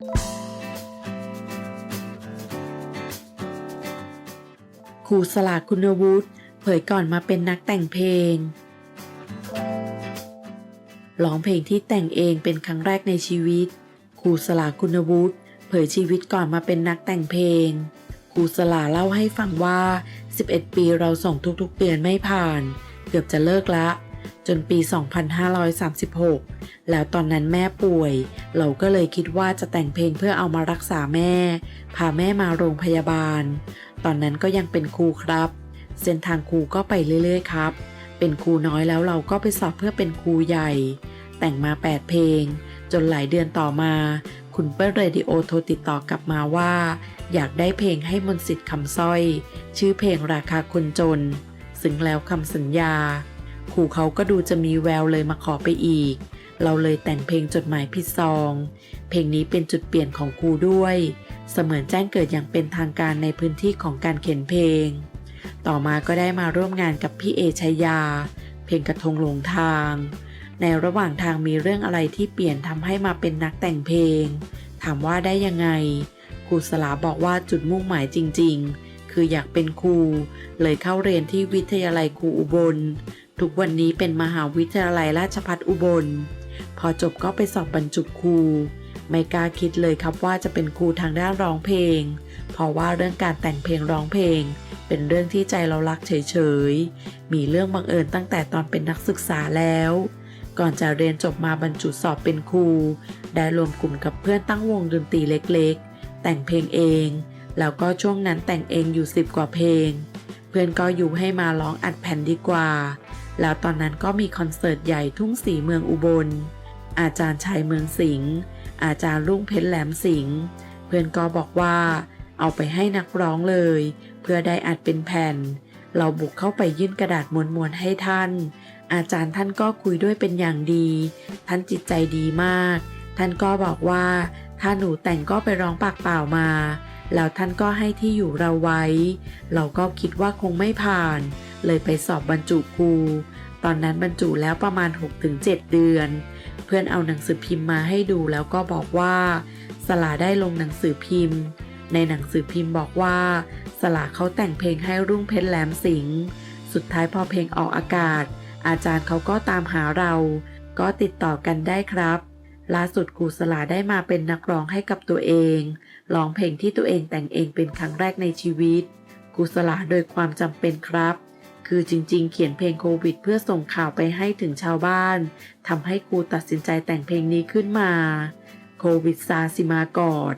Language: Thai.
ครูสลาคุณวุฒิเผยก่อนมาเป็นนักแต่งเพลงร้องเพลงที่แต่งเองเป็นครั้งแรกในชีวิต ครูสลาคุณวุฒิเผยชีวิตก่อนมาเป็นนักแต่งเพลง ครูสลาเล่าให้ฟังว่า 11 ปีเราส่งทุกๆเดือนไม่ผ่าน เกือบจะเลิกละ จนปี 2536 แล้วตอนนั้นแม่ป่วย เราก็เลยคิดว่าจะแต่งเพลงเพื่อเอามารักษาแม่ พาแม่มาโรงพยาบาล ตอนนั้นก็ยังเป็นครูครับ เส้นทางครูก็ไปเรื่อยๆครับ เป็นครูน้อยแล้วเราก็ไปสอบเพื่อเป็นครูใหญ่ แต่งมา 8 เพลง จนหลายเดือนต่อมา คุณเปิ้ลเรดิโอโทรติดต่อกลับมาว่า อยากได้เพลงให้มนสิทธิ์คำสร้อย ชื่อเพลงราคาคนจน ซึ่งแล้วคำสัญญา ครูเขาก็ดูจะมีแววเลยมาขอไปอีก เราเลยแต่งเพลงจดหมายผิดซอง เพลงนี้เป็นจุดเปลี่ยนของครูด้วย เสมือนแจ้งเกิดอย่างเป็นทางการในพื้นที่ของการเขียนเพลง ต่อมาก็ได้มาร่วมงานกับพี่เอชายา เพลงกระทงหลงทาง ในระหว่างทางมีเรื่องอะไรที่เปลี่ยนทำให้มาเป็นนักแต่งเพลง ถามว่าได้ยังไงครูสลาบอกว่าจุดมุ่งหมายจริง ๆคืออยากเป็นครู เลยเข้าเรียนที่วิทยาลัยครูอุบล ทุกวันนี้เป็นมหาวิทยาลัยราชภัฏอุบล พอจบก็ไปสอบบรรจุครู ไม่กล้าคิดเลยครับว่าจะเป็นครูทางด้านร้องเพลง เพราะว่าเรื่องการแต่งเพลงร้องเพลง เป็นเรื่องที่ใจเรารักเฉยๆ มีเรื่องบังเอิญตั้งแต่ตอนเป็นนักศึกษาแล้ว ก่อนจะเรียนจบมาบรรจุสอบเป็นครู ได้รวมกลุ่มกับเพื่อนตั้งวงดนตรีเล็กๆ แต่งเพลงเอง แล้วก็ช่วงนั้นแต่งเองอยู่สิบกว่าเพลง เพื่อนก็อยู่ให้มาร้องอัดแผ่นดีกว่า แล้วตอนนั้นก็มีคอนเสิร์ตใหญ่ทุ่งสีเมืองอุบล อาจารย์ชัยเมืองสิงห์อาจารย์รุ่งเพชรแหลมสิงห์เพื่อนก็บอกว่า เอาไปให้นักร้องเลย เพื่อได้อัดเป็นแผ่น เราบุกเข้าไปยื่นกระดาษมวนๆให้ท่าน อาจารย์ท่านก็คุยด้วยเป็นอย่างดี ท่านจิตใจดีมาก ท่านก็บอกว่า ถ้าหนูแต่งก็ไปร้องปากเปล่ามา แล้วท่านก็ให้ที่อยู่เราไว้ เราก็คิดว่าคงไม่ผ่าน เลยไปสอบบรรจุครู ตอนนั้นบรรจุแล้วประมาณ 6-7 เดือน เพื่อนเอาหนังสือพิมพ์มาให้ดูแล้วก็บอกว่า สลาได้ลงหนังสือพิมพ์ ในหนังสือพิมพ์บอกว่า สลาเขาแต่งเพลงให้รุ่งเพชรแหลมสิงห์สุดท้ายพอเพลงออกอากาศ อาจารย์เขาก็ตามหาเรา ก็ติดต่อกันได้ครับ ล่าสุดครูสลาได้มาเป็นนักร้องให้กับตัวเอง ร้องเพลงที่ตัวเองแต่งเองเป็นครั้งแรกในชีวิตครูสลาโดยความจำเป็นครับ คือจริงๆ เขียนเพลงโควิด เพื่อส่งข่าวไปให้ถึงชาวบ้านทำให้ครูตัดสินใจแต่งเพลงนี้ขึ้นมา โควิดซาสิมากอด